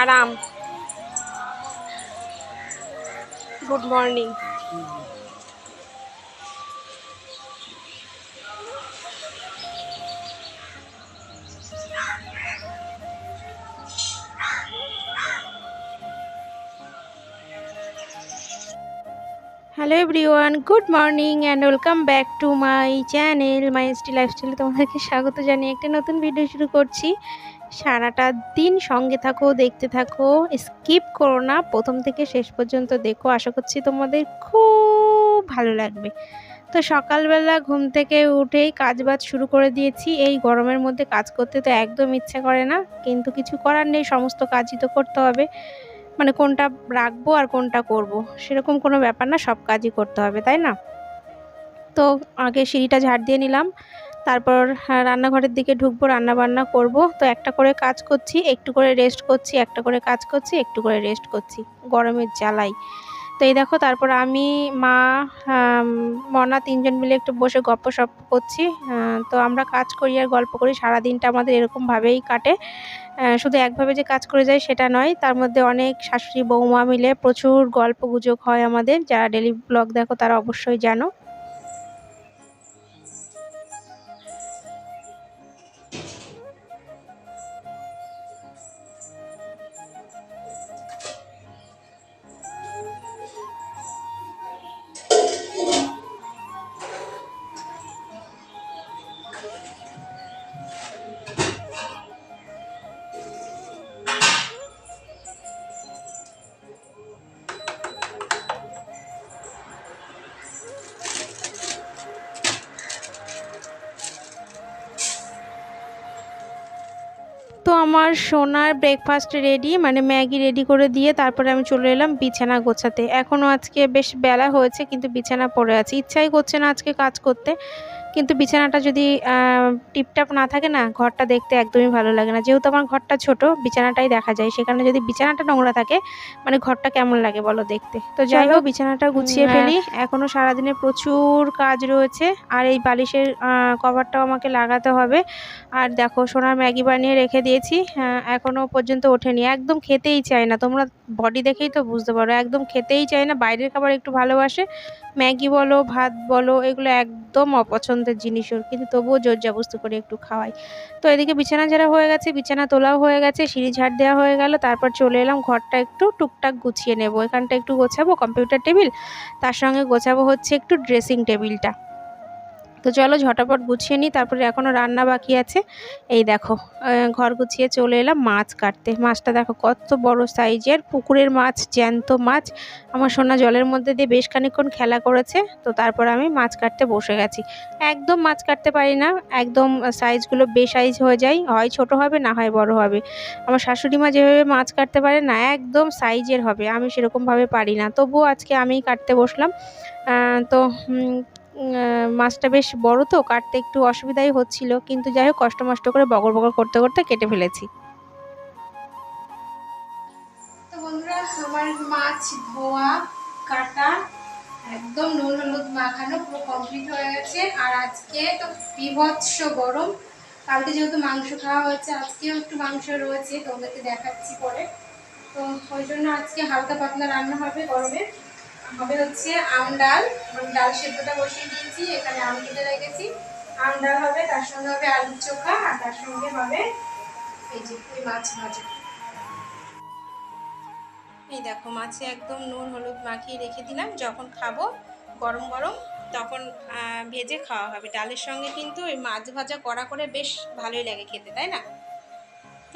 আরাম good morning hello everyone good morning and welcome back to my channel my স্টি লাইফস্টাইলে তোমাদেরকে স্বাগত জানিয়ে একটা নতুন ভিডিও শুরু করছি। সারাটা দিন সঙ্গে থাকো, দেখতে থাকো স্কিপ করো না। প্রথম থেকে শেষ পর্যন্ত দেখো। আশা করছি তোমাদের খুব ভালো লাগবে। তো সকালবেলা ঘুম থেকে উঠেই কাজ বাজ শুরু করে দিয়েছি। এই গরমের মধ্যে কাজ করতে তো একদম ইচ্ছা করে না। কিন্তু কিছু করার নেই, সমস্ত কাজই তো করতে হবে। মানে কোনটা রাখব আর কোনটা করব। সেরকম কোনো ব্যাপার না, সব কাজই করতে হবে, তাই না? তো আগে সিঁড়িটা ঝাড় দিয়ে নিলাম। তারপর হ্যাঁ, রান্নাঘরের দিকে ঢুকবো রান্না বান্না করব। তো একটা করে কাজ করছি একটু করে রেস্ট করছি একটা করে কাজ করছি একটু করে রেস্ট করছি গরমের জ্বালাই। তো এই দেখো তারপর আমি মা মনা তিনজন মিলে একটু বসে গপ্প সপ করছি। তো আমরা কাজ করি আর গল্প করি সারা দিনটা আমাদের এরকমভাবেই কাটে। শুধু একভাবে যে কাজ করে যায় সেটা নয় তার মধ্যে অনেক শাশুড়ি বৌমা মিলে প্রচুর গল্প গুজব হয় আমাদের। যারা ডেলি ব্লগ দেখো তারা অবশ্যই জানো। আমার সোনার ব্রেকফাস্ট রেডি মানে ম্যাগি রেডি করে দিয়ে তারপরে আমি চলে এলাম বিছানা গোছাতে। এখনও আজকে বেশ বেলা হয়েছে, কিন্তু বিছানা পড়ে আছে। ইচ্ছাই করছে না আজকে কাজ করতে। কিন্তু বিছানাটা যদি টিপটাপ না থাকে না ঘরটা দেখতে একদমই ভালো লাগে না। যেহেতু আমার ঘরটা ছোট বিছানাটাই দেখা যায়। সেখানে যদি বিছানাটা নোংরা থাকে মানে ঘরটা কেমন লাগে বলো দেখতে? তো যাই হোক বিছানাটা গুছিয়ে হ্যাঁ। ফেলি। এখনও সারাদিনে প্রচুর কাজ রয়েছে। আর এই বালিশের কভারটাও আমাকে লাগাতে হবে। আর দেখো সোনার ম্যাগি বানিয়ে রেখে দিয়েছি। আহ, এখনও পর্যন্ত ওঠেনি। একদম খেতেই চায় না। তোমরা বডি দেখেই তো বুঝতে পারো। একদম খেতেই চায় না, বাইরের খাবার একটু ভালোবাসে। ম্যাগি বলো, ভাত বলো, এগুলো একদম অপছন্দের জিনিস ওর, কিন্তু তবুও জোর জবস্তি করে একটু খাওয়াই। তো এদিকে বিছানা ঝাড়া হয়ে গেছে, বিছানা তোলাও হয়ে গেছে, সিঁড়ি ঝাড় দেওয়া হয়ে গেল, তারপর চলে এলাম ঘরটা একটু টুকটাক গুছিয়ে নেব। এখানটা একটু গোছাবো কম্পিউটার টেবিল তার সঙ্গে গোছাবো হচ্ছে একটু ড্রেসিং টেবিলটা তো চলো ঝটাপট গুছিয়ে নিই, তারপরে এখনও রান্না বাকি আছে। এই দেখো ঘর গুছিয়ে চলে এলাম, মাছ কাটতে। মাছটা দেখো কত বড় সাইজের, পুকুরের মাছ, জ্যান্ত মাছ। আমার সোনা জলের মধ্যে দিয়ে বেশ খানিকক্ষণ খেলা করেছে, তো তারপর আমি মাছ কাটতে বসে গেছি। একদম মাছ কাটতে পারি না, একদম সাইজগুলো বেসাইজ হয়ে যায়, হয় ছোট হবে, না হয় বড় হবে। আমার শাশুড়ি মা যেভাবে মাছ কাটতে পারে না, একদম সাইজের হবে, আমি সেরকমভাবে পারি না। তবুও আজকে আমিই কাটতে বসলাম। তো মাছটা বেশ বড় তো, কাটতে একটু অসুবিধাই হচ্ছিল, কিন্তু যাই হোক, কষ্ট মষ্ট করে বগর বগর করতে করতে কেটে ফেলেছি। তো বন্ধুরা মাছ ধোয়া একদম নুন হলুদ মাখানো পুরো কমপ্লিট হয়ে গেছে। আর আজকে তো বিভৎস গরম। কালকে যেহেতু মাংস খাওয়া হয়েছে, আজকেও একটু মাংস রয়েছে, তোমাদেরকে দেখাচ্ছি পরে। তো ওই জন্য আজকে হালকা পাতলা রান্না হবে গরমে। হবে হচ্ছে আম ডাল। ডাল সেদ্ধটা বসিয়ে দিয়েছি, এখানে আম কেটে রেখেছি। আম ডাল হবে, তার সঙ্গে হবে আলুর চোখা, আর তার সঙ্গে হবে এই যে ওই মাছ ভাজা। এই দেখো, মাছে একদম নুন, হলুদ মাখিয়ে রেখে দিলাম। যখন খাব গরম গরম, তখন ভেজে খাওয়া হবে। ডালের সঙ্গে কিন্তু ওই মাছ ভাজা করা করে বেশ ভালোই লাগে খেতে, তাই না?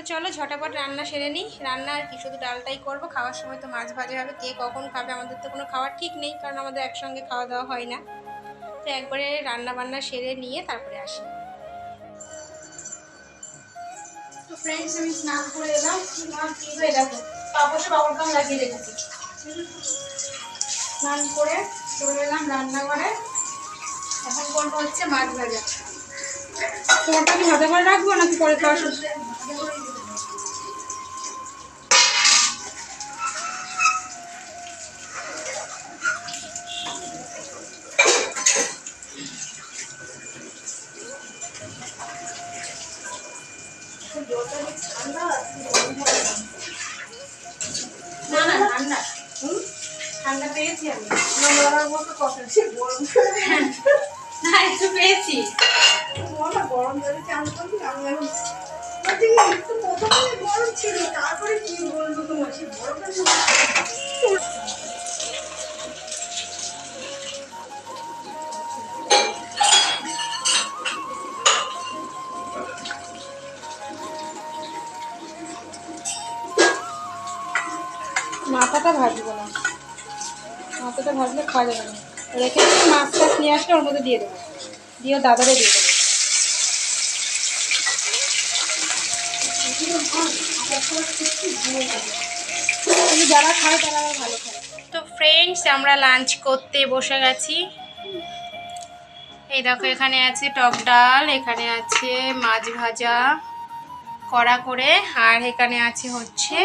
তো চলো ঝটাপট রান্না সেরে নিই। রান্না আর কি শুধু ডালটাই করব। খাওয়ার সময় তো মাছ ভাজা হবে। কে কখন খাবে আমাদের তো কোনো খাওয়ার ঠিক নেই কারণ আমাদের একসঙ্গে খাওয়া দাওয়া হয় না। তো একবারে রান্না বান্না সেরে নিয়ে তারপরে আসি। তো ফ্রেন্ডস আমি স্নান করে এলাম। স্নান কি হয়ে দেখো পাপসে বাবুর কাম লাগিয়ে রেখেছি স্নান করে চলে এলাম রান্নাঘরে। এখন করব হচ্ছে মাছ ভাজা। তোমারটা কি হাতে করে রাখব নাকি পরে খাওয়া না না ঠান্ডা। ঠান্ডা পেয়েছি আমি। আমার মতো কথা সে গরম হ্যাঁ। না একটু পেয়েছি। না গরম জলে চান করি আমি এখন একটু প্রথমে গরম ছিল তারপরে কি বলব তোমার সে গরমটা মাথাটা ভাজবো না। মাথাটা ভাজলে খাওয়া যাবে না। রেখে দিয়ে মাছ টাছ নিয়ে আসলে ওর মধ্যে দিয়ে দেবো। দিয়ে দাদারে দিয়ে দেবো। যারা খায়, তারা ভালো খায়। তো ফ্রেন্ডস আমরা লাঞ্চ করতে বসে গেছি। এই দেখো, এখানে আছে টক ডাল, এখানে আছে মাছ ভাজা, কড়া করে, আর এখানে আছে হচ্ছে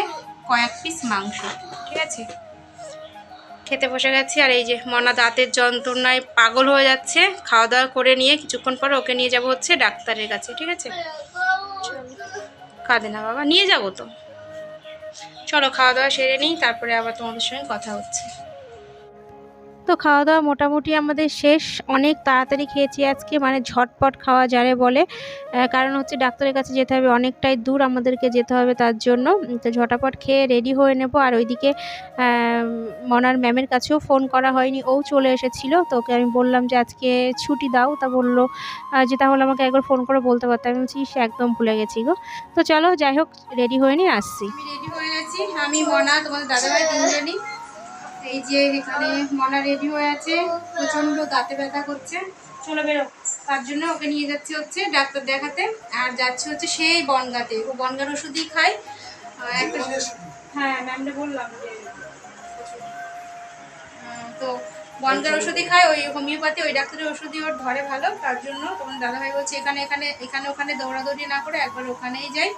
কয়েক পিস মাংস, ঠিক আছে? খেতে বসে গেছি আর এই যে মনা দাঁতের যন্ত্রণায় পাগল হয়ে যাচ্ছে। খাওয়া দাওয়া করে নিয়ে কিছুক্ষণ পর ওকে নিয়ে যাব হচ্ছে ডাক্তারের কাছে, ঠিক আছে? কাঁদে না বাবা, নিয়ে যাব তো। চলো, খাওয়া দাওয়া সেরে নিই, তারপরে আবার তোমাদের সঙ্গে কথা হচ্ছে। তো খাওয়া দাওয়া মোটামুটি আমাদের শেষ। অনেক তাড়াতাড়ি খেয়েছি আজকে মানে ঝটপট খাওয়া যারে বলে। কারণ হচ্ছে ডাক্তারের কাছে যেতে হবে, অনেকটাই দূর আমাদেরকে যেতে হবে তার জন্য। তো ঝটাপট খেয়ে রেডি হয়ে নেব। আর ওইদিকে মনার ম্যামের কাছেও ফোন করা হয়নি। ও চলে এসেছিল। তো ওকে আমি বললাম যে, আজকে ছুটি দাও। তা বলল যে, তাহলে আমাকে একবার ফোন করে বলতে পারতাম আমি বলছি সে একদম ভুলে গেছি গো। তো চলো, যাই হোক রেডি হয়ে নিয়ে আসছি। রেডি হয়ে গেছি আমি, মনা, তোমাদের দাদাভাই তিনজনই। এই যে এখানে মনা রেডি হয়ে আছে প্রচণ্ড দাঁতে ব্যথা করছে। চলো বেরো। তার জন্য ওকে নিয়ে যাচ্ছে হচ্ছে ডাক্তার দেখাতে আর যাচ্ছে হচ্ছে সেই বনগাতে। ও বনগার ওষুধই খায়। একটা হ্যাঁ ম্যামটা বললাম যে তো বনগার ওষুধই খায় ওই হোমিওপ্যাথি ওই ডাক্তারের ওষুধই ওর ধরে ভালো। তার জন্য তোমার দাদাভাই বলছে এখানে এখানে এখানে ওখানে দৌড়াদৌড়ি না করে একবার ওখানেই যাই।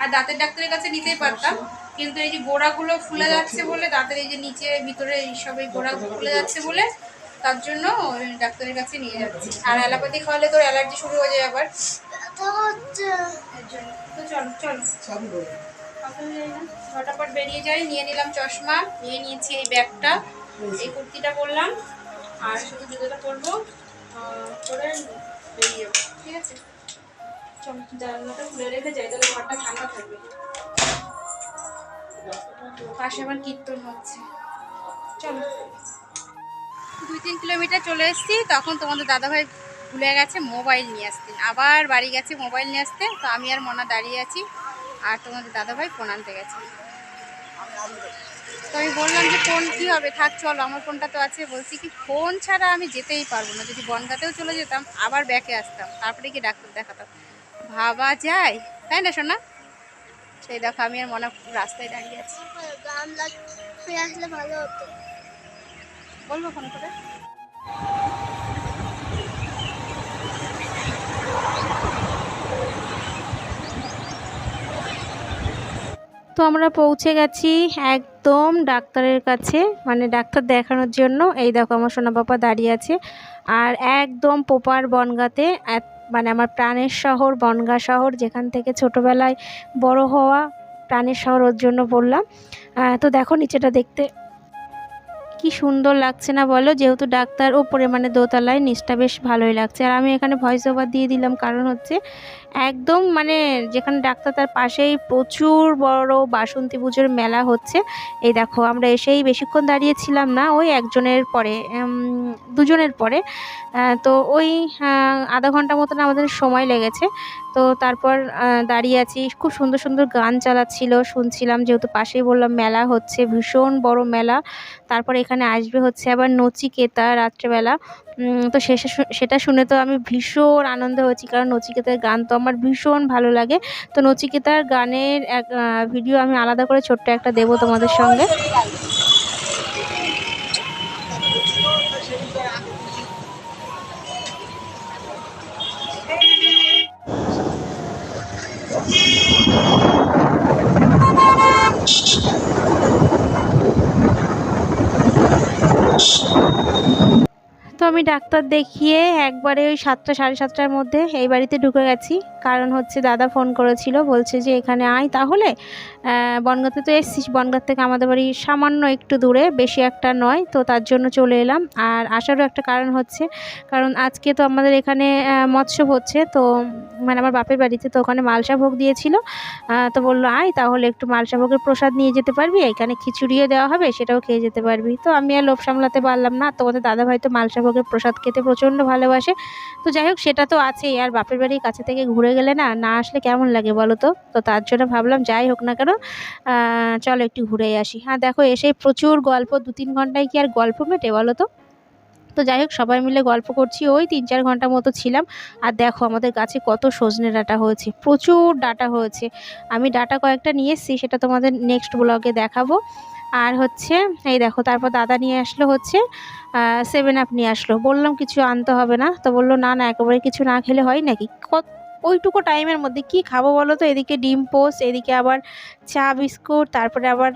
আর দাঁতের ডাক্তারের কাছে নিতেই পারতাম। কিন্তু এই যে গোড়াগুলো ফুলে যাচ্ছে বলে দাঁতের এই যে নিচে ভিতরে এইসব এই গোড়া ফুলে যাচ্ছে বলে তার জন্য ডাক্তারের কাছে নিয়ে যাচ্ছি। আর অ্যালোপ্যাথি খাওয়ালে তোর অ্যালার্জি শুরু হয়ে যায় আবার। যায় বেরিয়ে যাই নিয়ে নিলাম চশমা নিয়ে নিয়েছি এই ব্যাগটা। এই কুর্তিটা পরলাম। আর শুধু জুতোটা পরবো। পরে বেরিয়ে যাব। ঠিক আছে? জানলাটা খুলে রেখে যাই, তাহলে ঘরটা ঠান্ডা থাকবে। পাশে আবার কীর্তন হচ্ছে। চলো। দুই তিন কিলোমিটার চলে এসেছি, তখন তোমাদের দাদাভাই ভুলে গেছে মোবাইল নিয়ে আসতে। আবার বাড়ি গেছে মোবাইল নিয়ে আসতে, তো আমি আর মনা দাঁড়িয়ে আছি, আর তোমাদের দাদাভাই ফোন আনতে গেছে। তো আমি বললাম যে ফোন কী হবে? থাক, চলো, আমার ফোনটা তো আছে। বলছি কি, ফোন ছাড়া আমি যেতেই পারব না। যদি বনগাতেও চলে যেতাম, আবার ব্যাকে আসতাম। তারপরে কি ডাক্তার দেখাতাম? ভাবা যায়। তাই না শোনা সেই দেখো, আমি আর মনে রাস্তায় দাঁড়িয়ে আছি। বলব ফোন করে? তো আমরা পৌঁছে গেছি একদম ডাক্তারের কাছে মানে ডাক্তার দেখানোর জন্য। এই দেখো, আমার সোনা বাবা দাঁড়িয়ে আছে। আর একদম পোপার বনগাতে এক- মানে আমার প্রাণের শহর, বনগা শহর, যেখান থেকে ছোটোবেলায় বড় হওয়া প্রাণের শহর ওর জন্য বললাম। তো দেখো নিচেটা দেখতে কি সুন্দর লাগছে না বলো? যেহেতু ডাক্তার ওপরে মানে দোতলায়, নিচটা বেশ ভালোই লাগছে। আর আমি এখানে ভয়েস ওভার দিয়ে দিলাম, কারণ হচ্ছে একদম মানে যেখানে ডাক্তার তার পাশেই প্রচুর বড় বাসন্তী পুজোর মেলা হচ্ছে। এই দেখো, আমরা এসেই বেশিক্ষণ দাঁড়িয়েছিলাম না, ওই একজনের পরে দুজনের পরে। তো ওই আধা ঘণ্টা মতন আমাদের সময় লেগেছে। তো তারপর দাঁড়িয়ে আছি, খুব সুন্দর সুন্দর গান চালাচ্ছিল, শুনছিলাম, যেহেতু পাশেই বললাম মেলা হচ্ছে, ভীষণ বড় মেলা। তারপর এখানে আসবে হচ্ছে আবার নচিকেতা রাত্রেবেলা। তো সেটা শুনে তো আমি ভীষণ আনন্দ হয়েছি। কারণ নচিকেতার গান তো আমার ভীষণ ভালো লাগে। তো নচিকেতার গানের এক ভিডিও আমি আলাদা করে ছোট্ট একটা দেবো তোমাদের সঙ্গে। আমি ডাক্তার দেখিয়ে একবারে ওই সাতটা, সাড়ে সাতটার মধ্যে এই বাড়িতে ঢুকে গেছি। কারণ হচ্ছে দাদা ফোন করেছিল, বলছে যে এখানে আয়। তাহলে বনগাঁতে তো এসছিস। বনগাঁ থেকে আমাদের বাড়ি সামান্য একটু দূরে, বেশি একটা নয়। তো তার জন্য চলে এলাম। আর আসারও একটা কারণ হচ্ছে, কারণ আজকে তো আমাদের এখানে মৎস্য হচ্ছে। তো মানে আমার বাপের বাড়িতে তো ওখানে মালসা ভোগ দিয়েছিল তো বলল, আয়, তাহলে একটু মালসা ভোগের প্রসাদ নিয়ে যেতে পারবি। এখানে খিচুড়িও দেওয়া হবে, সেটাও খেয়ে যেতে পারবি। তো আমি আর লোভ সামলাতে পারলাম না। তোমাদের দাদা ভাই তো মালসা ভোগের প্রসাদ খেতে প্রচণ্ড ভালোবাসে। তো যাই হোক, সেটা তো আছেই। আর বাপের বাড়ির কাছে থেকে ঘুরে গেলে না না আসলে কেমন লাগে বলো তো? তো তার জন্য ভাবলাম যাই হোক না কেন চলো একটু ঘুরেই আসি। হ্যাঁ দেখো, এসে প্রচুর গল্প দু তিন ঘন্টায় কি আর গল্প মেটে বলো তো? তো যাই হোক, সবাই মিলে গল্প করছি। ওই তিন চার ঘণ্টা মতো ছিলাম। আর দেখো, আমাদের গাছে কত সজনে ডাটা হয়েছে, প্রচুর ডাটা হয়েছে। আমি ডাটা কয়েকটা নিয়ে এসেছি, সেটা তোমাদের নেক্সট ব্লগে দেখাবো। আর হচ্ছে, এই দেখো, তারপর দাদা নিয়ে আসলো হচ্ছে সেভেন আপ নিয়ে আসলো। বললাম, কিছু আনতে হবে না। তো বলল, না না, একেবারে কিছু না খেলে হয় নাকি? কত, ওইটুকু টাইমের মধ্যে কি খাব বলো তো? এদিকে ডিম পোস্ট, এদিকে আবার চা, বিস্কুট, তারপরে আবার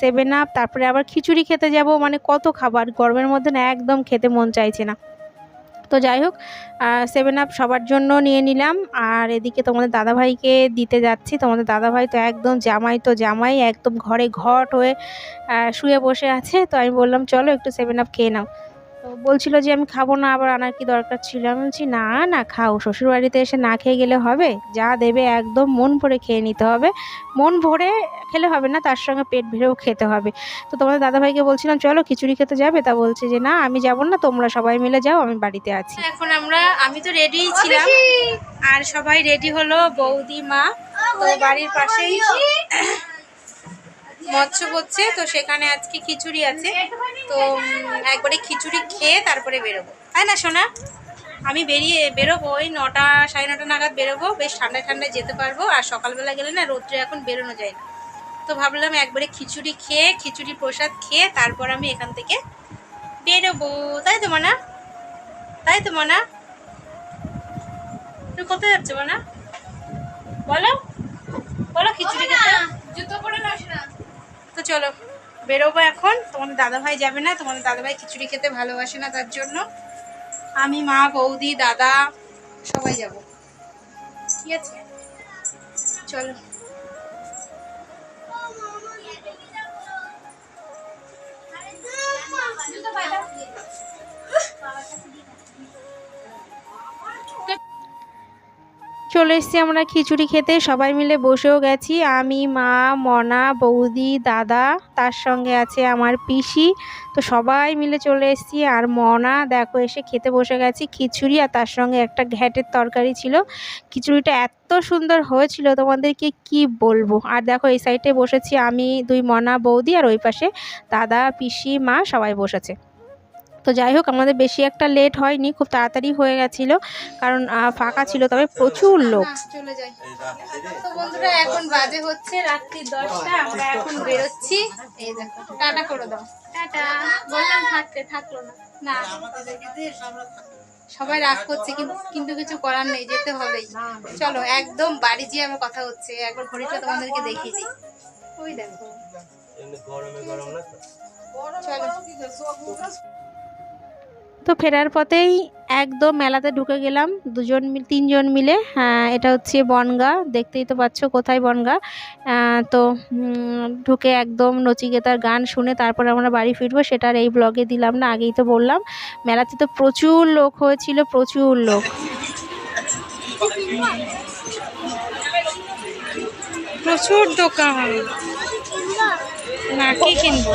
সেভেন আপ তারপরে আবার খিচুড়ি খেতে যাব। মানে কত খাবার? গরমের মধ্যে না, একদম খেতে মন চাইছে না। তো যাই হোক সেভেন আপ সবার জন্য নিয়ে নিলাম। আর এদিকে তোমাদের দাদাভাইকে দিতে যাচ্ছি। তোমাদের দাদাভাই তো একদম জামাই তো জামাই, একদম ঘরে ঘট হয়ে শুয়ে বসে আছে। তো আমি বললাম, চলো একটু সেভেন আপ খেয়ে নাও। তো বলছিল যে আমি খাব না আবার আনার কি দরকার ছিল? আমি বলছি না না খাও। শ্বশুরবাড়িতে এসে না খেয়ে গেলে হবে? যা দেবে একদম মন ভরে খেয়ে নিতে হবে। মন ভরে খেলে হবে না তার সঙ্গে পেট ভরেও খেতে হবে। তো তোমাদের দাদাভাইকে বলছিলাম চলো খিচুড়ি খেতে যাবে? তা বলছে যে না আমি যাব না তোমরা সবাই মিলে যাও আমি বাড়িতে আছি। এখন আমরা আমি তো রেডিই ছিলাম। আর সবাই রেডি হলো বৌদি মা। তো বাড়ির পাশেই মৎস্য করছে তো সেখানে আজকে খিচুড়ি আছে। তো একবারে খিচুড়ি খেয়ে তারপরে বেরোবো। তাই না, সোনা? আমি বেরিয়ে, বেরোবো, ওই নটা, সাড়ে নটা নাগাদ বেরোবো। বেশ ঠান্ডায় ঠান্ডায় যেতে পারব। আর সকালবেলা গেলে না, রোদ্রে এখন বেরোনো যায় না। তো ভাবলাম একবারে খিচুড়ি খেয়ে, খিচুড়ি প্রসাদ খেয়ে তারপর আমি এখান থেকে বেরোবো। তাই তো, মানা? তাই তো, মানা? তুমি কোথায় যাচ্ছে, মানা? বলো। বলো খিচুড়ি খেতে। জুতো পরে না তো চলো, বেরোবো এখন। তোমাদের দাদাভাই যাবে না তোমাদের দাদাভাই খিচুড়ি খেতে ভালোবাসে না তার জন্য। আমি, মা, বৌদি, দাদা, সবাই যাব। ঠিক আছে? চলো। চলে এসেছি আমরা খিচুড়ি খেতে, সবাই মিলে বসেও গেছি। আমি, মা, মনা, বৌদি, দাদা, তার সঙ্গে আছে আমার পিসি। তো সবাই মিলে চলে এসেছি আর মনা, দেখো, এসে খেতে বসে গেছি খিচুড়ি আর তার সঙ্গে একটা ঘ্যাটের তরকারি ছিল। খিচুড়িটা এত সুন্দর হয়েছিল, তোমাদেরকে কি বলব? আর দেখো, এই সাইডে বসেছি আমি, দুই মনা, বৌদি আর ওই পাশে দাদা, পিসি, মা, সবাই বসেছে। তো যাই হোক আমাদের বেশি একটা লেট হয়নি খুব তাড়াতাড়ি হয়ে গেছিল কারণ ফাঁকা ছিল তবে প্রচুর লোক। চলে যাই। তো বন্ধুরা এখন বাজে হচ্ছে রাত্রি দশটা আমরা এখন বেরোচ্ছি। এই দেখো টাটা করে দাও। টাটা। বললাম থাকতে থাকল না। না। সবাই রাগ করছে কিন্তু কিছু করার নেই যেতে হবেই। চলো একদম বাড়ি যেয়ে আমার কথা হচ্ছে একবার ঘড়িটা তোমাদেরকে দেখিয়ে দিই ওই দেখো। চলো। তো ফেরার পথেই একদম মেলাতে ঢুকে গেলাম। দুজন তিনজন মিলে। হ্যাঁ, এটা হচ্ছে বনগা। দেখতেই তো পাচ্ছ কোথায় বনগা। তো ঢুকে একদম নচিকেতার গান শুনে তারপর আমরা বাড়ি ফিরবো। সেটা আর এই ব্লগে দিলাম না আগেই তো বললাম। মেলাতে তো প্রচুর লোক হয়েছিল প্রচুর লোক। প্রচুর দোকান। না কি কিনবো?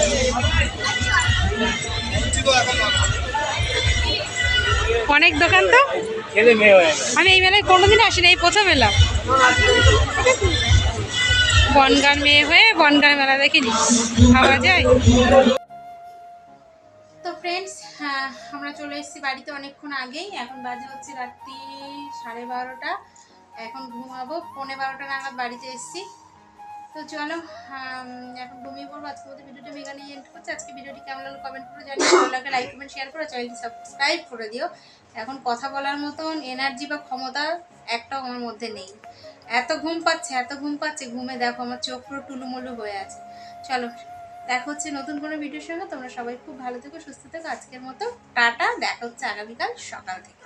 অনেক দোকান তো? হয়ে আমি এই মেলায় কোনোদিন আসিনি এই প্রথম এলাম বনগার মেয়ে হয়ে বনগার মেলা দেখিনি। ভাবা যায়? তো ফ্রেন্ডস আমরা চলে এসেছি বাড়িতে অনেকক্ষণ আগেই। এখন বাজে হচ্ছে রাত্রি সাড়ে বারোটা। এখন ঘুমাবো পৌনে বারোটা নাগাদ বাড়িতে এসেছি। তো চলো এখন ঘুমিয়ে পড়ব। আজকে মধ্যে ভিডিওটা এখানে এন্ড করছি। আজকে ভিডিওটি কেমন লাগল কমেন্ট করে জানিও। ভালো লাগলে লাইক কমেন্ট শেয়ার করো। চ্যানেলটি সাবস্ক্রাইব করে দিও। এখন কথা বলার মতন এনার্জি বা ক্ষমতা একটাও আমার মধ্যে নেই। এত ঘুম পাচ্ছে, এত ঘুম পাচ্ছে। ঘুমে দেখো আমার চোখ পুরো টুলুমুলু হয়ে আছে। চলো, দেখা হচ্ছে নতুন কোনো ভিডিওর সঙ্গে। তোমরা সবাই খুব ভালো থেকো, সুস্থ থেকো। আজকের মতো টাটা। দেখা হচ্ছে আগামীকাল সকাল থেকে।